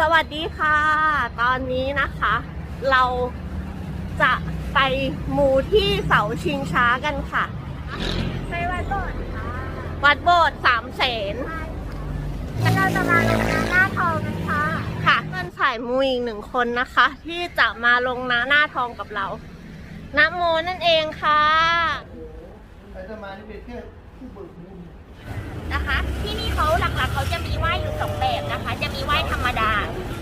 สวัสดีค่ะ ตอนนี้นะคะ เราจะไปมูที่เสาชิงช้ากันค่ะ ไปวัดโบสถ์ค่ะวัดโบสถ์สามเสนใช่ค่ะแล้วเราจะมาลงน้ำหน้าทองกันค่ะ ค่ะเพื่อนสายมูอีกหนึ่งคนนะคะ ที่จะมาลงน้าหน้าทองกับเรานะโมนั่นเองค่ะอาตมานี่เป็นแค่ผู้เบิกบุญ นะคะ ที่นี่เขาหลักๆเขาจะมีไหว้อยู่สองแบบนะคะ จะมีไหว้ธรรมดา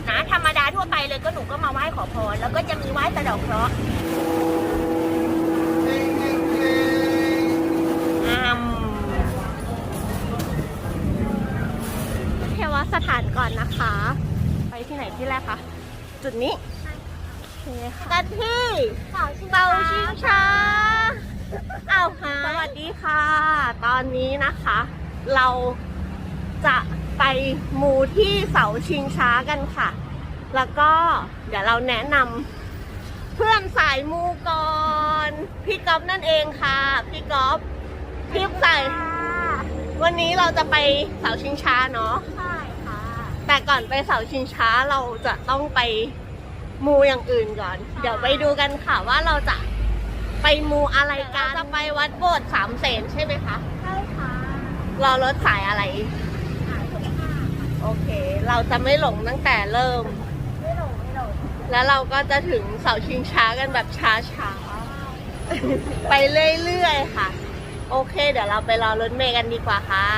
นะธรรมดาทั่วไปเลยก็หนูก็มาไหว้ขอพรแล้วก็จะมีไหว้สะเดอกเคราะห์เฮ้งเฮ้งเฮ้งอืมเทวสถานก่อนนะคะ ไปที่ไหนที่แรกคะจุดนี้โอเคค่ะกันที่เสาชิงเตาชิงช้าเอาวค่ะสวัสดีค่ะ ตอนนี้นะคะ เราจะไปมูที่เสาชิงช้ากันค่ะ แล้วก็เดี๋ยวเราแนะนำเพื่อนสายมูก่อน พี่ก๊อฟนั่นเองค่ะ พี่ก๊อฟพี่ใส่วันนี้เราจะไปเสาชิงช้าเนาะใช่ค่ะ แต่ก่อนไปเสาชิงช้าเราจะต้องไปมูอย่างอื่นก่อน เดี๋ยวไปดูกันค่ะว่าเราจะไปมูอะไรกันจะไปวัดโบสถ์สามเสนใช่ไหมคะใช่ค่ะเรารถสายอะไรหายทุกค่ะโอเค เราจะไม่หลงตั้งแต่เริ่ม ไม่หลงไม่หลงแล้วเราก็จะถึงเสาชิงช้ากันแบบช้าๆไปเรื่อยๆค่ะ โอเค เดี๋ยวเราไปรอรถเมย์กันดีกว่าค่ะ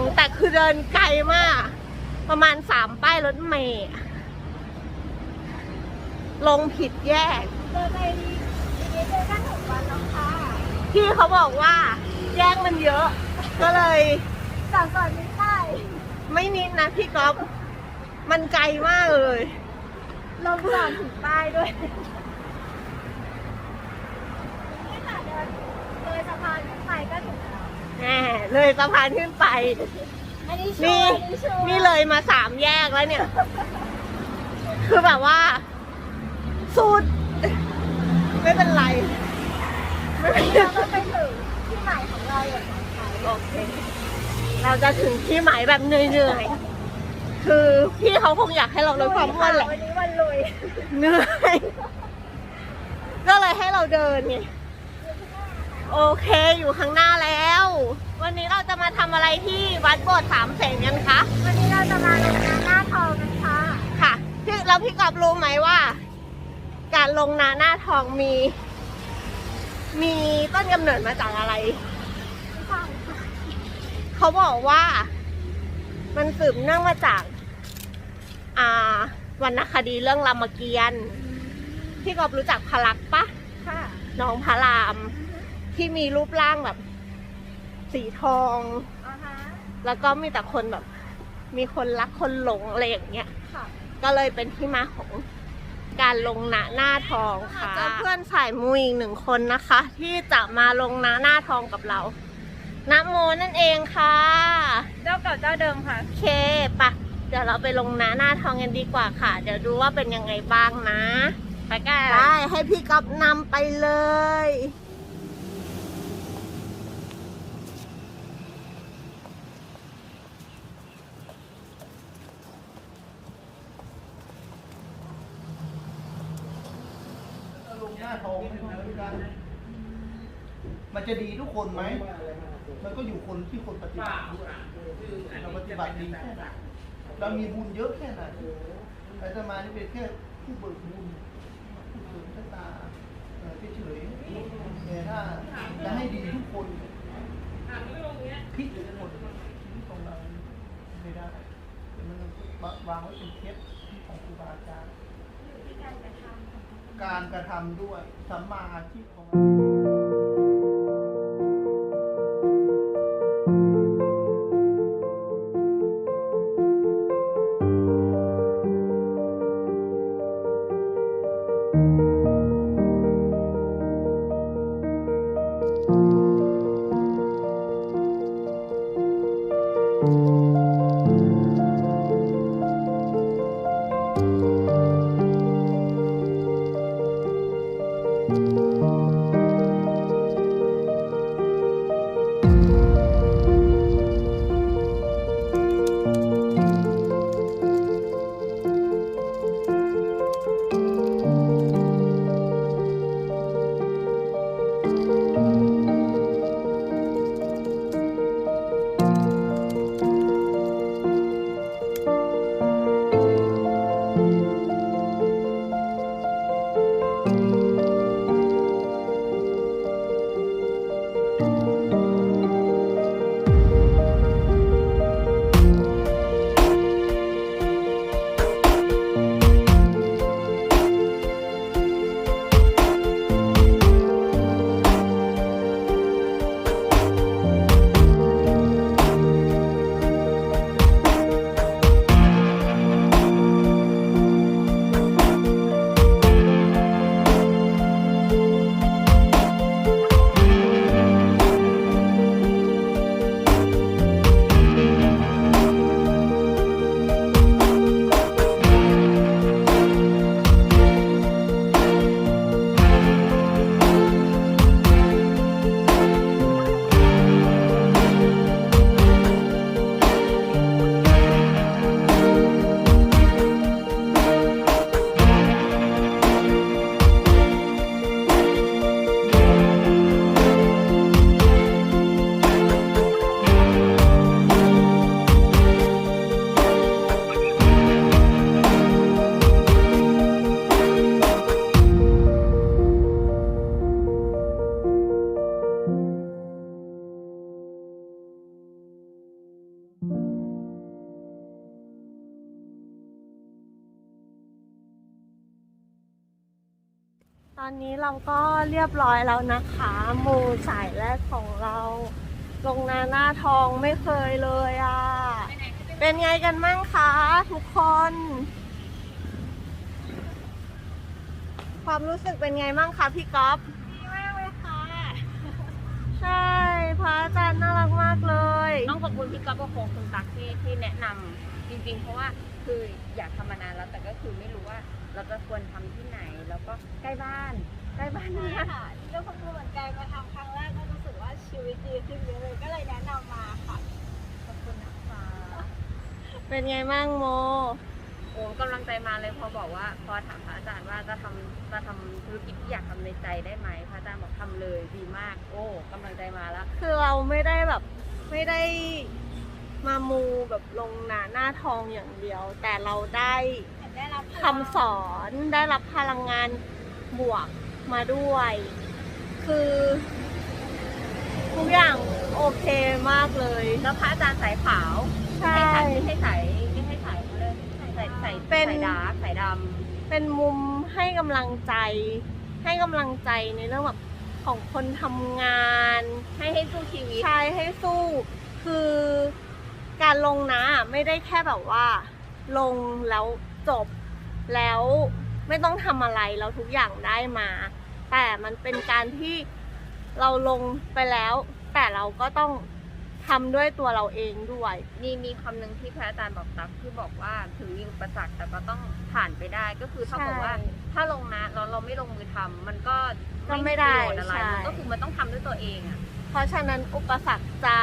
งแต่คือเดินไกลมาก ประมาณสามป้ายรถเมย์อะลงผิดแยกเดินไปดีดีเดินกันถึงวันแล้วค่ะพี่เขาบอกว่าแยกมันเยอะ ก็เลยสั่งก่อนนิดได้ไม่นิดนะพี่ก๊อฟมันไกลมากเลยลงก่อนถึงป้ายด้วยนี่ค่ะเดินเลยสะพานขึ้นไปก็ถึง แล้วแหมเลยสะพานขึ้นไป อันนี้ชัวนี่ร์อันนี้ชัวร์นี่เลยมาสามแยกแล้วเนี่ย คือแบบว่า สุด ไม่เป็นไร ไม่เป็นไร เราก็ไปถึงที่หมายของเราอย่างปลอดภัยโอเค เราจะถึงที่หมายแบบเหนื่อยๆ คือพี่เขาคงอยากให้เราลดความอ้วนแหละ วันนี้วันลุยเหนื่อย ก็เลยให้เราเดินไง โอเคอยู่ข้างหน้าแล้ว วันนี้เราจะมาทำอะไรที่วัดโบสถ์สามเสนกันคะ วันนี้เราจะมาลงน้ำหน้าทองกันค่ะค่ะพี่แล้วพี่กอบรู้ไหมว่า การลงนาหน้าทองมี มีต้นกำเนิดมาจากอะไร ไม่ใช่ค่ะเขาบอกว่า มันสืบเนื่องมาจาก อ่าวรรณคดีเรื่องรามเกียรติ์พี่กอบรู้จักพระลักษมณ์ปะค่ะ น้องพระราม ที่มีรูปร่างแบบ สีทอง อ่าฮะแล้วก็มีแต่คนแบบ มีคนรักคนหลงอะไรอย่างเงี้ย ค่ะ ก็เลยเป็นที่มาของการลงหนาหน้าทองค่ะเจอเพื่อนสายมูอีกหนึ่งคนนะคะ ที่จะมาลงหนาหน้าทองกับเรานะโมนั่นเองค่ะ เจ้าเก่าเจ้าเดิมค่ะ โอเคปะเดี๋ยวเราไปลงหนาหน้าทองกันดีกว่าค่ะ เดี๋ยวดูว่าเป็นยังไงบ้างนะ ไปกันได้ให้พี่ก๊อฟนำไปเลย จะดีทุกคนไหม มันก็อยู่คนที่คนปฏิบัติด้วยเราปฏิบัติดีแค่ไหนเรามีบุญเยอะแค่ไหนอาตมานี่เป็นแค่ผู้เบิกบุญผู้เสริมชะตาเฉยๆแต่ถ้าจะให้ดีทุกคนพิดทุกคนชีวิตของเราไม่ได้มันวางไว้เป็นเทปของครูบาอาจารย์การกระทำด้วยสัมมาอาชีพของเ嗯。 ตอนนี้เราก็เรียบร้อยแล้วนะคะหมูสายแรกของเรา ลงนาหน้าทองไม่เคยเลยอะ เป็นไงกันมั่งคะทุกคน ความรู้สึกเป็นไงมั่งคะพี่ก๊อฟดีมากเลยค่ะ ใช่พระอาจารย์น่ารักมากเลย ต้องขอบคุณพี่ก๊อฟกับโคงคุณตักที่ที่แนะนำจริงๆ เพราะว่า คืออยากทำมานานแล้วแต่ก็คือไม่รู้ว่าเราจะควรทำที่ไหน แล้วก็ใกล้บ้านใกล้บ้านใช่เนี่ยค่ะเรื่องความรู้เหมือนกันมาทำครั้งแรกก็รู้สึกว่าชีวิตดีขึ้นเยอะเลยก็เลยแนะนำมาค่ะ ขอบคุณนะคะเป็นไงมั่งโม โอ้กำลังใจมาเลยพอบอกว่า พอถามพระอาจารย์ว่าจะทำจะทำธุรกิจที่อยากทำในใจได้ไหมพระอาจารย์บอกทำเลยดีมาก โอ้กำลังใจมาแล้ว คือเราไม่ได้แบบไม่ได้ มามูแบบลงหนาหน้าทองอย่างเดียว แต่เราได้ได้รับคำสอนได้รับพลังงานบวกมาด้วย คือทุกอย่างโอเคมากเลย แล้วพระอาจารย์สายขาวใช่ไม่ใช่สายไม่ใช่สายเขาเลยสายสายเป็นสายดาร์กสายดำเป็นมุมให้กำลังใจ ให้กำลังใจในเรื่องแบบของคนทำงาน ให้ให้สู้ชีวิต ใช่ให้สู้คือ การลงนะไม่ได้แค่แบบว่า ลงแล้วจบแล้วไม่ต้องทำอะไรแล้วทุกอย่างได้มา แต่มันเป็นการที่เราลงไปแล้ว แต่เราก็ต้องทำด้วยตัวเราเองด้วยมีมีคำหนึ่งที่พระอาจารย์บอกตักที่บอกว่าถึงมีอุปสรรคแต่ก็ต้องผ่านไปได้ก็คือเท่ากับว่าใช่ถ้าลงนะเราเราไม่ลงมือทำมันก็ก็ไม่ได้ประโยชน์อะไรใช่ มันก็คือมันต้องทำด้วยตัวเองอะเพราะฉะนั้นอุปสรรคจะ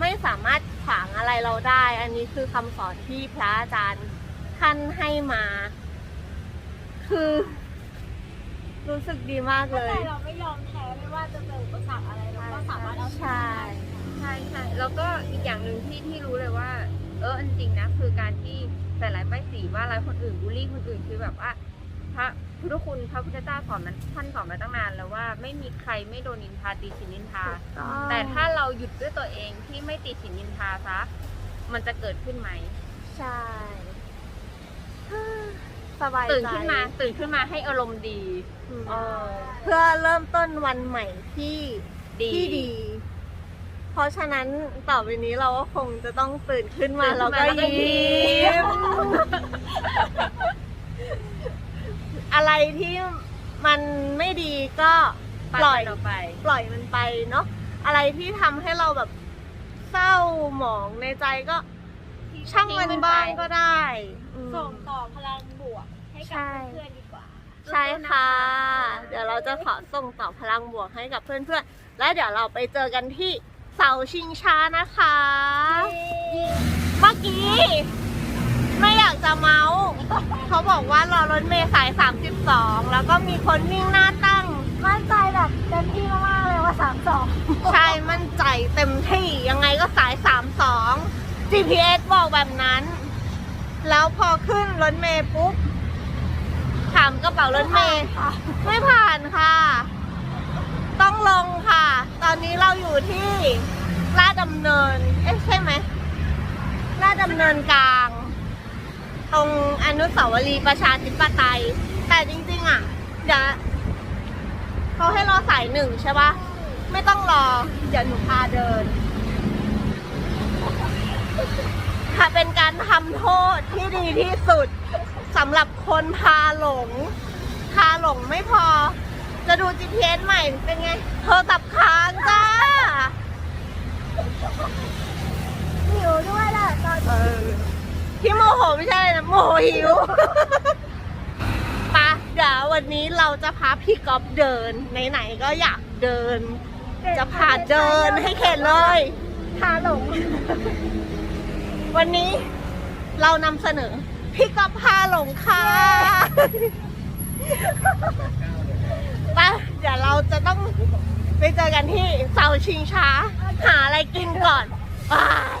ไม่สามารถ ขวางอะไรเราได้ อันนี้คือคำสอนที่พระอาจารย์ท่านให้มา คือ รู้สึกดีมากเลถ้ายใจเราไม่ยอมแพ้ไม่ว่าจะเจออุปสรรคอะไรเราก็สามารถเอาชนะใช่ ใช่ใช่แล้วก็อีกอย่างหนึ่งที่ที่รู้เลยว่า เออจริงๆนะ คือการที่ใส่ร้ายป้ายสีว่าร้ายคนอื่นบูลลี่คนอื่นคือแบบว่าพ ระพุทธคุณพระพุทธเจ้าสอนมันท่านสอนมาตั้งนานแล้วว่าไม่มีใครไม่โดนนินทาตีฉินนินทา แต่ถ้าเราหยุดด้วยตัวเองที่ไม่ติดฉินนินทาซะมันจะเกิดขึ้นไหมใช่สบายใจตื่นขึ้นมาตื่นขึ้นมาให้อารมณ์ดีอืมเออเพื่อเริ่มต้นวันใหม่ที่ดีที่ดี เพราะฉะนั้นต่อไปนี้เราก็คงจะต้องตื่นขึ้นมาตื่นขึ้แล้วนมาก็แล้วก็ยิ้ยิ้มม อะไรที่มันไม่ดีก็ปัดปล่อยมันออกไป ปล่อยมันไปเนาะอะไรที่ทำให้เราแบบเศร้าหมองในใจก็ช่างมันบ้างก็ได้อืม ส่งต่อพลังบวกให้กับใช่เพื่อนๆดีกว่า ใช่ค่ะ เดี๋ยวเราจะขอส่งต่อพลังบวกให้กับเพื่อนๆ และเดี๋ยวเราไปเจอกันที่เสาชิงช้านะคะ เมื่อกี้ ไม่อยากจะเมาส์เขาบอกว่ารอรถเมล์สาย 32 แล้วก็มีคนวิ่งหน้าตั้ง มั่นใจแบบเต็มที่มากๆเลยว่าสามสองใช่มั่นใจเต็มที่ยังไงก็สาย 32 GPS บอกแบบนั้น แล้วพอขึ้นรถเมย์ปุ๊บถามกระเป๋ารถเมย์ไม่ผ่านค่ะ ต้องลงค่ะ ตอนนี้เราอยู่ที่ลาดดำเนิน เอ๊ะใช่ไหมลาดดำเนินกลาง ตรงอนุสาวรีย์ประชาธิปไตย แต่จริงๆอะเดี๋ยวเขาให้รอสายหนึ่งใช่ปะไม่ต้องรอ เดี๋ยวหนูพาเดิน ค่ะเป็นการทำโทษที่ดีที่สุดสำหรับคนพาหลง พาหลงไม่พอ จะดู GPS ใหม่เป็นไงโทรศัพท์ค้างจ้าหิวด้วยแหละตอนเออ ที่โมโหไม่ใช่นะโมโหหิวปะเดี๋ยววันนี้เราจะพาพี่ก๊อฟเดินไหนๆก็อยากเดิน จะพาเดินให้เข็ดเลยพาหลง วันนี้เรานำเสนอ พี่ก๊อฟพาหลงค่ะไปเดี๋ยวเราจะต้องไปเจอกันที่เสาชิงช้า หาอะไรกินก่อนบาย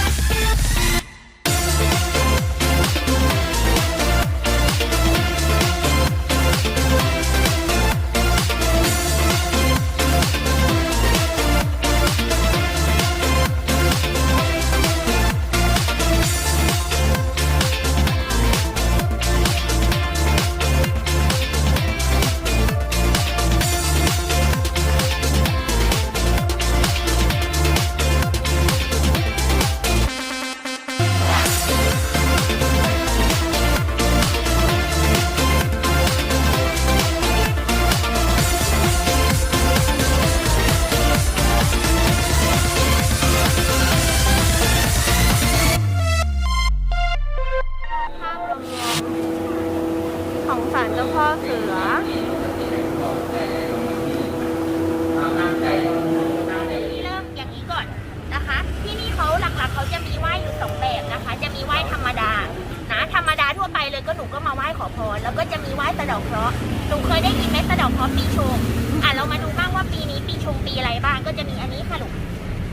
ก็จะมีอันนี้ค่ะลูก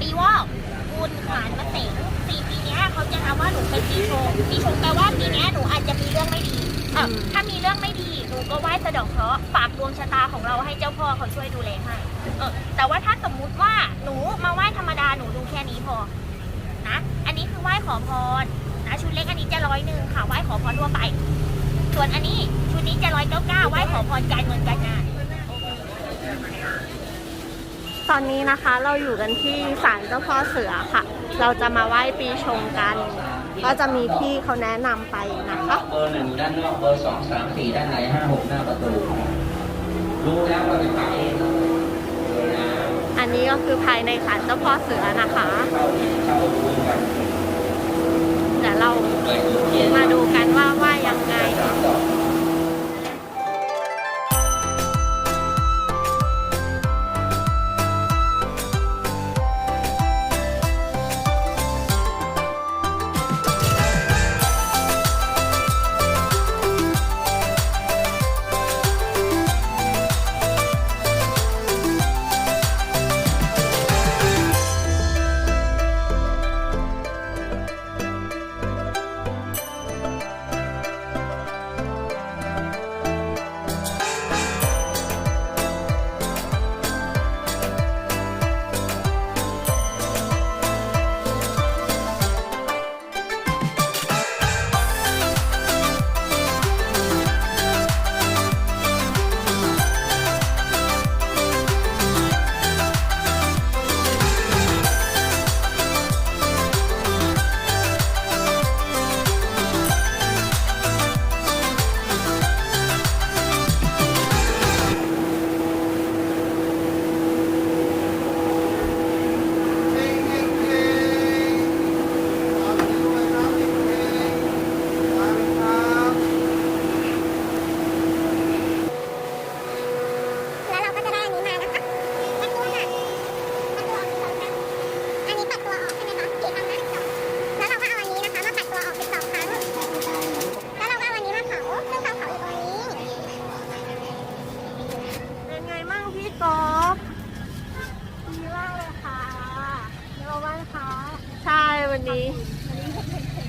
ปีวอกกุลขานมะเสงสี่ปีเนี้ยเขาจะทำว่าหนูเป็นปีชงปีชงแปลว่าปีเนี้ยหนูอาจจะมีเรื่องไม่ดีเออถ้ามีเรื่องไม่ดีหนูก็ไหว้สะเดอกเคราะห์ฝากดวงชะตาของเราให้เจ้าพ่อเขาช่วยดูแลให้เออแต่ว่าถ้าสมมุติว่าหนูมาไหว้ธรรมดาหนูดูแค่นี้พอนะ อันนี้คือไหว้ขอพรนะชุดเล็กอันนี้จะร้อยหนึ่งค่ะไหว้ขอพรทั่วไป ส่วนอันนี้ชุดนี้จะร้อยเก้าเก้าไหว้ขอพรการเงินการงาน ตอนนี้นะคะเราอยู่กันที่ศาลเจ้าพ่อเสือค่ะ เราจะมาไหว้ปีชงกัน ก็จะมีพี่เขาแนะนำไปนะคะเบอร์หนึ่งด้านนอกเบอร์สองสามสี่ด้านในห้าหกหน้าประตูรู้แล้วว่าเป็นใครเองเวลาอันนี้ก็คือภายในศาลเจ้าพ่อเสือนะคะเข้าเข้าดูกันเดี๋ยวเรา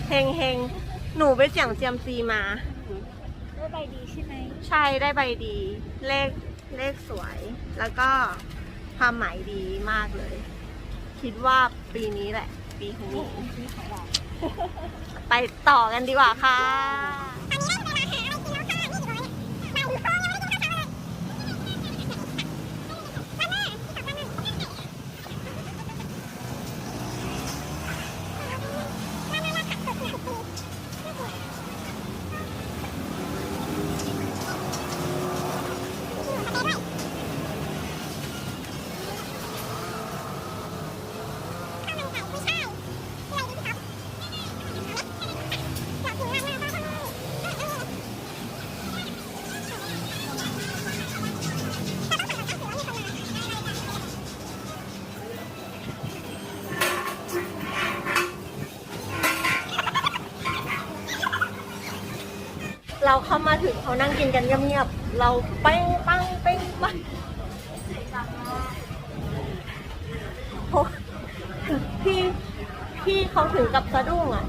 เฮงเฮงหนูไปเสี่ยงเซียมซีมา ได้ใบดีใช่ไหมใช่ได้ใบดี เลขเลขสวย แล้วก็ความหมายดีมากเลย คิดว่าปีนี้แหละ ปีของหนูไปต่อกันดีกว่าค่ะ มาถึงเขานั่งกินกันเงียบๆ เราเป้งปังเป้งปังพี่พี่เขาถึงกับสะดุ้งอะ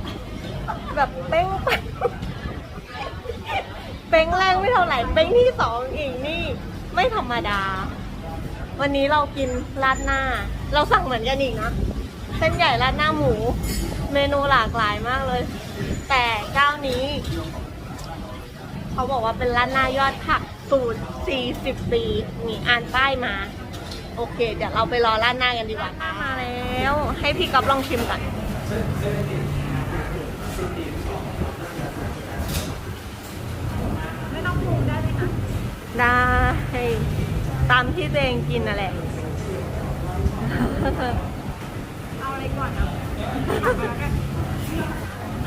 แบบเป้งปังเป้งแรกไม่เท่าไหร่เป้งที่สองอีกนี่ ไม่ธรรมดา วันนี้เรากินราดหน้า เราสั่งเหมือนกันอีกนะเส้นใหญ่ราดหน้าหมู เมนูหลากหลายมากเลย แต่เจ้านี้ เขาบอกว่าเป็นร้านหน้ายอดผักสูตร 40 ปีนี่อ่านป้ายมา โอเค เดี๋ยวเราไปรอร้านหน้ากันดีกว่ามาแล้ว ให้พี่ก๊อฟลองชิมก่อนไม่ต้องปรุงได้ไหมคะได้ตามที่ตัวเองกินนั่นแหละเอาอะไรก่อนเอา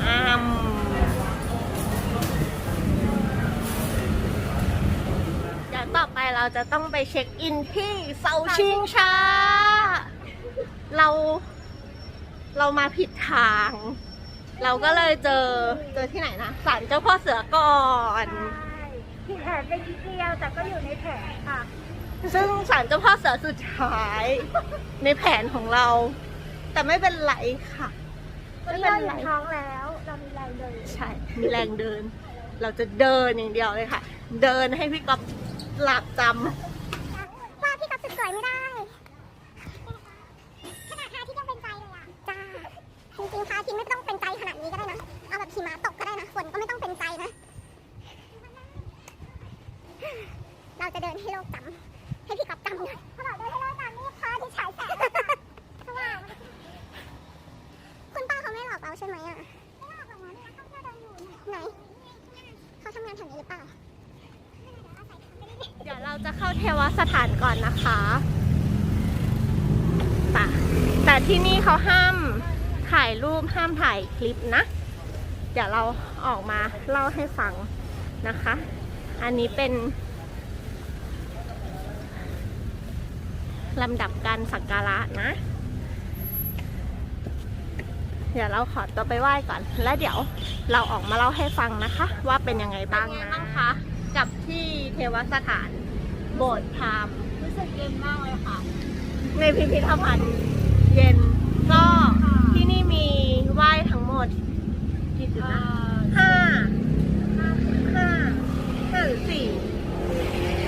อ้าม เดี๋ยวต่อไปเราจะต้องไปเช็คอินที่เสาชิงช้า เราเรามาผิดทาง เราก็เลยเจอเจอที่ไหนนะศาลเจ้าพ่อเสือก่อน ผิดแผนไปนิดเดียวแต่ก็อยู่ในแผนค่ะ ซึ่งศาลเจ้าพ่อเสือสุดท้าย ในแผนของเรา แต่ไม่เป็นไรค่ะไม่เป็นไรท้องแล้วเรามีแรงเดิน ใช่ มีแรงเดิน เราจะเดินอย่างเดียวเลยค่ะ เดินให้พี่ก๊อฟ หลับจว่าพี่กับสุดสวยไม่ได้ขนาดพระอาทิตย์ยังเป็นใจเลยอะจ้าจริงๆพระอาทิตย์ไม่ต้องเป็นใจขนาดนี้ก็ได้นะเอาแบบหิมะตกก็ได้นะฝนก็ไม่ต้องเป็นใจนะ เราจะเดินให้โลกจำให้พี่กับจำหน่อยถ้าเราเดินให้โลกจำนี่พระอาทิตย์ฉายแสงเพราะว่าคุณป้าเขาไม่หลอกเราใช่ไหมอะไม่หลอกหรอกนะนี่นักท่องเที่ยวเดินอยู่ไหนเขาทำงานแถวนี้หรือเปล่าำ เดี๋ยวเราจะเข้าเทวสถานก่อนนะคะป่ะแต่ที่นี่เขาห้ามถ่ายรูปห้ามถ่ายคลิปนะ เดี๋ยวเราออกมาเล่าให้ฟังนะคะ อันนี้เป็นลำดับการสักการะนะ เดี๋ยวเราขอตัวไปไหว้ก่อน แล้วเดี๋ยวเราออกมาเล่าให้ฟังนะคะ ว่าเป็นยังไงบ้างนะบ้างคะ กับที่เทวสถานโบสถ์พราหมณ์รู้สึกเย็นมากเลยค่ะ ในพิพิธภัณฑ์เย็นก็ที่นี่มีไหว้ทั้งหมดกี่จุดนะห้าห้าห้าห้าหรือสี่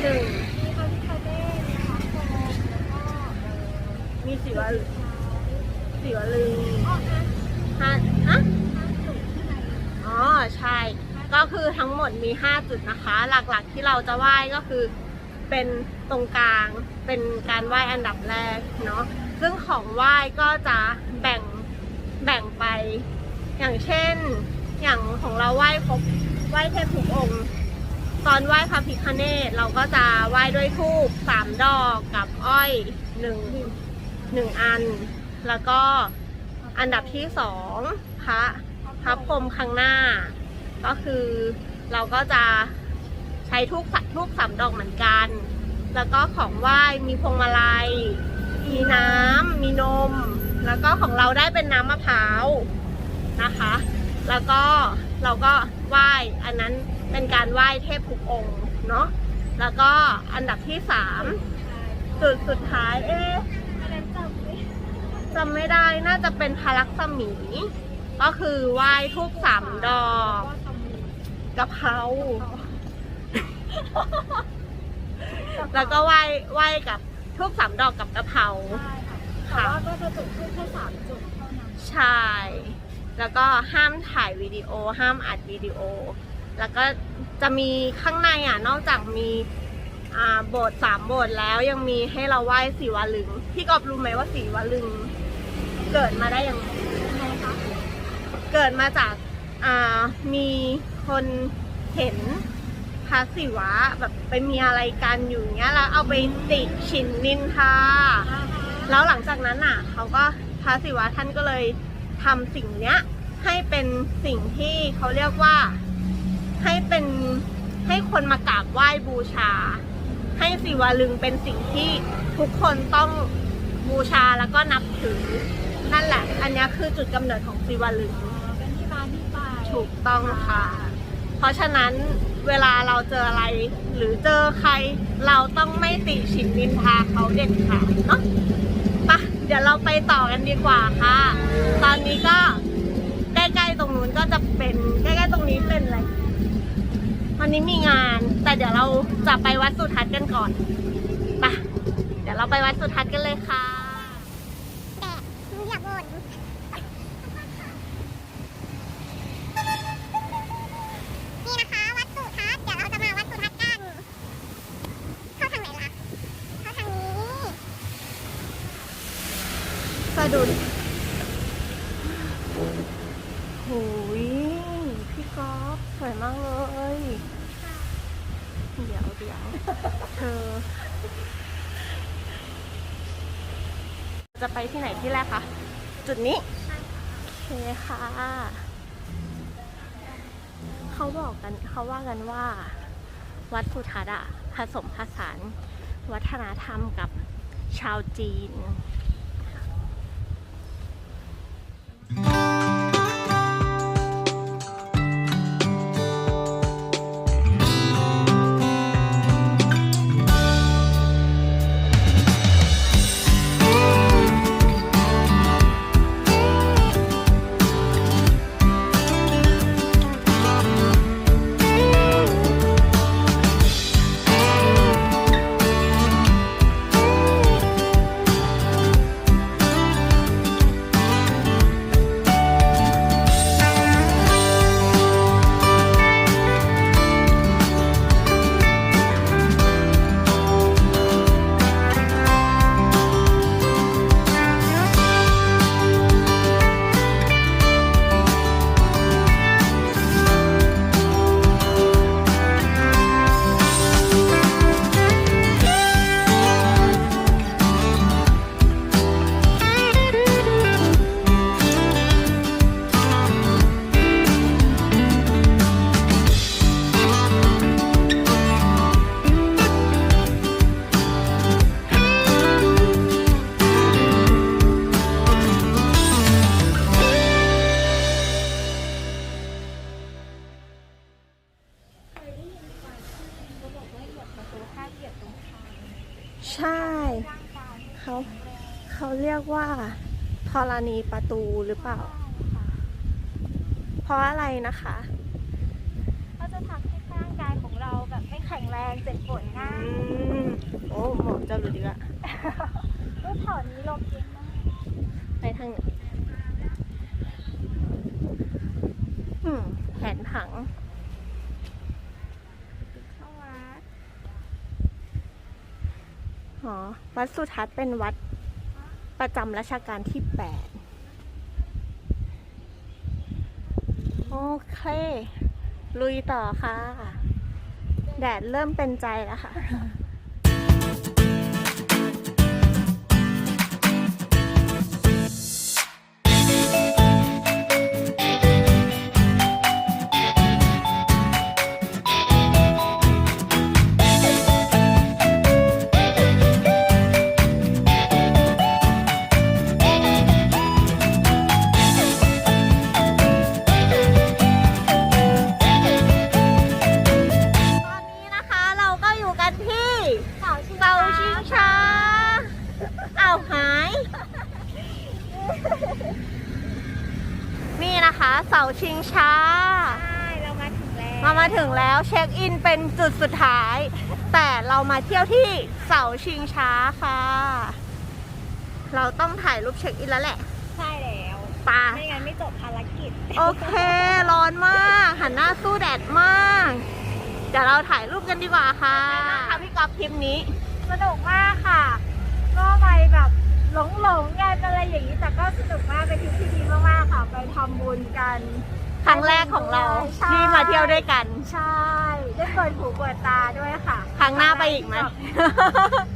หนึ่งมีพระพิฆเนศมีพระโคมแล้วก็มีสีวลึงสีวลึงออกนะห้าฮะอ๋อใช่ ก็คือทั้งหมดมี 5 จุดนะคะ หลักๆที่เราจะไหว้ก็คือเป็นตรงกลางเป็นการไหว้อันดับแรกเนาะซึ่งของไหว้ก็จะแบ่งแบ่งไป อย่างเช่น อย่างของเราไหว้ครบไหว้เทพทุกองค์ตอนไหว้พระพิฆเนศเราก็จะไหว้ด้วยธูปสามดอกกับอ้อยหนึ่งหนึ่งอัน แล้วก็อันดับที่สองพระพระพรหมข้างหน้า ก็คือเราก็จะใช้ทูบสัทูบสามดอกเหมือนกัน แล้วก็ของไหว้มีพวงมาลัย มีน้ำมีนม แล้วก็ของเราได้เป็นน้ำมะพร้าวนะคะ แล้วก็เราก็ไหว้อันนั้นเป็นการไหว้เทพทุกองค์เนาะแล้วก็อันดับที่สามจุดสุดท้าย เอ๊ะจำไม่จำไม่ได้น่าจะเป็นพระลักษมี ก็คือไหว้ทูบสามดอก กะเพราแล้วก็ไหว้ไหว้กับทูบสามดอกกับกะเพราแต่ว่าก็จะจุดทูบแค่สามจุดเท่านั้นใช่ แล้วก็ห้ามถ่ายวิดีโอ ห้ามอัดวิดีโอ แล้วก็จะมีข้างในอะ นอกจากมีอ่าโบสถ์สามโบสถ์แล้วยังมีให้เราไหว้สีวลึง พี่กอบรู้ไหมว่าสีวลึง เกิดมาได้ยังไงเกิดมาจากอ่ามี คนเห็นพระศิวะแบบไปมีอะไรกันอยู่เงี้ยแล้วเอาไปติฉินนินทาแล้วหลังจากนั้นอะเขาก็พระศิวะท่านก็เลยทำสิ่งเนี้ยให้เป็นสิ่งที่เขาเรียกว่าให้เป็นให้คนมากราบไหว้บูชา ให้ศิวลึงเป็นสิ่งที่ทุกคนต้องบูชาแล้วก็นับถือนั่นแหละ อันเนี้ยคือจุดกำเนิดของศิวลึงเป็นที่มาที่ไปถูกต้องค่ะ เพราะฉะนั้นเวลาเราเจออะไร หรือเจอใคร เราต้องไม่ติฉินนินทาเขาเด็ดขาดเนาะไปะเดี๋ยวเราไปต่อกันดีกว่าค่ะ ตอนนี้ก็ใกล้ๆตรงนู้นก็จะเป็นใกล้ๆตรงนี้เป็นอะไรวันนี้มีงาน แต่เดี๋ยวเราจะไปวัดสุทัศน์กันก่อนไปะเดี๋ยวเราไปวัดสุทัศน์กันเลยค่ะ แต่อย่าบ่นนี่นะคะ วัดสุทัศน์เดี๋ยวเราจะมาวัดสุทัศน์กัน เข้าทางไหนล่ะ เข้าทางนี้ สะดุดโหยพี่ก๊อฟสวยมากเลย เดี๋ยว เธอ จะไปที่ไหนที่แรกคะ จุดนี้ โอเคค่ะ เขาบอกกันเขาว่ากันว่า วัดสุทธะผสมผสานวัฒนธรรมกับชาวจีน ใช่ เขาเขาเรียกว่าธรณีประตูหรือเปล่า เพราะอะไรนะคะ ก็จะทำให้ร่างกายของเราแบบไม่แข็งแรงเจ็บปวดง่ายอืมโอ้หมอกจะหลุดอีกละก็แถวนี้ลมเย็นมากไปทางไหนอืมแผนผัง เข้าวัด อ๋อ วัดสุทัศน์เป็นวัดประจำรัชกาลที่แปดโอเค ลุยต่อค่ะ แดดเริ่มเป็นใจแล้วค่ะ จุดสุดท้าย แต่เรามาเที่ยวที่เสาชิงช้าค่ะ เราต้องถ่ายรูปเช็คอินแล้วแหละใช่แล้วปาไม่งั้นไม่จบภารกิจ โอเค ร้อนมาก หันหน้าสู้แดดมาก เดี๋ยวเราถ่ายรูปกันดีกว่าค่ะค่ะพี่กอฟทริปนี้ สนุกมากค่ะ ก็ไปแบบหลงหลงๆกันอะไรอย่างนี้ แต่ก็สนุกมากเป็นทริปที่ดีมากๆค่ะ ไปทำบุญกัน ครั้งแรกของเราใช่ที่มาเที่ยวด้วยกัน ใช่ได้เปิดหูเปิดตาด้วยค่ะ ครั้งหน้าไปอีกไหม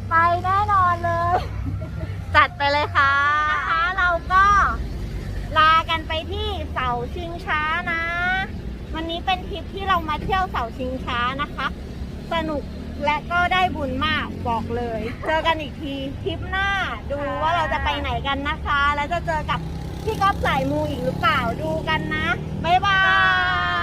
ไปแน่นอนเลย จัดไปเลยค่ะนะคะเราก็ลากันไปที่เสาชิงช้านะ วันนี้เป็นทริปที่เรามาเที่ยวเสาชิงช้านะคะ สนุกและก็ได้บุญมากบอกเลย เจอกันอีกทีทริปหน้าดูว่าเราจะไปไหนกันนะคะ แล้วจะเจอกับ พี่ก๊อฟสายมูอีกหรือเปล่าดูกันนะ บ๊ายบาย